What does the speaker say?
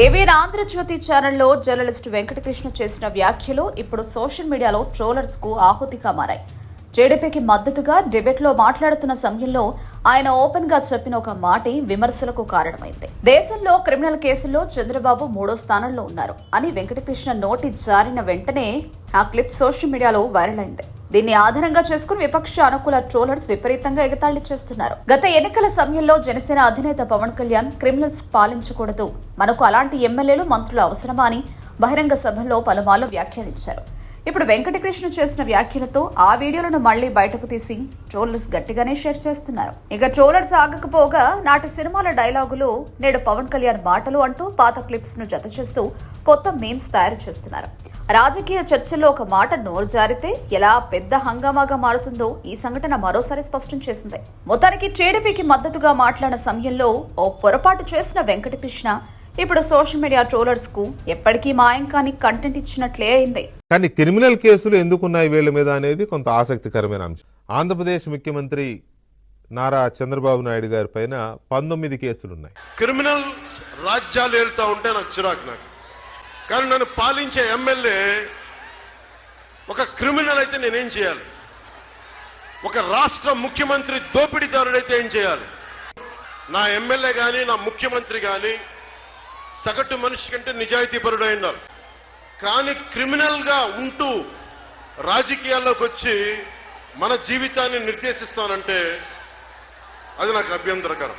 ఏవీఎన్ ఆంధ్రజ్యోతి ఛానల్లో జర్నలిస్ట్ వెంకటకృష్ణ చేసిన వ్యాఖ్యలు ఇప్పుడు సోషల్ మీడియాలో ట్రోలర్స్కు ఆహుతిగా మారాయి. జేడీపీకి మద్దతుగా డిబేట్లో మాట్లాడుతున్న సమయంలో ఆయన ఓపెన్గా చెప్పిన ఒక మాటి విమర్శలకు కారణమైంది. దేశంలో క్రిమినల్ కేసుల్లో చంద్రబాబు మూడో స్థానంలో ఉన్నారు అని వెంకటకృష్ణ నోటి జారిన వెంటనే ఆ క్లిప్ సోషల్ మీడియాలో వైరల్ అయింది. దీన్ని ఆధారంగా చేసుకుని విపక్ష అనుకూల ట్రోలర్స్ విపరీతంగా ఎగతాళి చేస్తున్నారు. గత ఎన్నికల సమయంలో జనసేన అధినేత పవన్ కళ్యాణ్ క్రిమినల్స్ పాలించకూడదు. మనకు అలాంటి ఎమ్మెల్యేలు మంత్రులు అవసరమా అని బహిరంగ సభల్లో పలుమార్లు వ్యాఖ్యానించారు. ఇప్పుడు వెంకటకృష్ణ చేసిన వ్యాఖ్యలతో ఆ వీడియోలను మళ్ళీ బయటకు తీసి ట్రోలర్స్ గట్టిగానే షేర్ చేస్తున్నారు. ఇక ట్రోలర్స్ ఆగకపోగా నాటి సినిమాల డైలాగులు నేడు పవన్ కళ్యాణ్ మాటలు అంటూ పాత క్లిప్స్ను జత చేస్తూ కొత్త మేమ్స్ తయారు చేస్తున్నారు. రాజకీయ చర్చల్లో ఒక మాట నోరు జారితే ఎలా పెద్ద హంగామాగా మారుతుందో ఈ సంఘటన మరోసారి స్పష్టం చేసింది. మొత్తానికి టీడీపీకి మద్దతుగా మాట్లాడిన సమయంలో ఓ పొరపాటు చేసిన వెంకటకృష్ణ ఇప్పుడు సోషల్ మీడియా ట్రోలర్స్కు ఎప్పటికీ మాయం కాని కంటెంట్ ఇచ్చినట్లే అయింది. కానీ క్రిమినల్ కేసులు ఎందుకున్నాయి వీళ్ళ మీద అనేది కొంత ఆసక్తికరమైన అంశం. ఆంధ్రప్రదేశ్ ముఖ్యమంత్రి నారా చంద్రబాబు నాయుడు గారి పైన పంతొమ్మిది కేసులు ఉన్నాయి క్రిమినల్ రాజ్యాలు వెళ్తా ఉంటే నాకు చిరాకు నాకు. కానీ నన్ను పాలించే ఎమ్మెల్యే ఒక క్రిమినల్ అయితే నేనేం చేయాలి? ఒక రాష్ట్ర ముఖ్యమంత్రి దోపిడీదారుడైతే ఏం చేయాలి? నా ఎమ్మెల్యే కానీ నా ముఖ్యమంత్రి కానీ సగటు మనిషి కంటే నిజాయితీపరుడై ఉన్నారు కానీ క్రిమినల్గా ఉంటూ రాజకీయాల్లోకి వచ్చి మన జీవితాన్ని నిర్దేశిస్తానంటే అది నాకు అభ్యంతరకరం.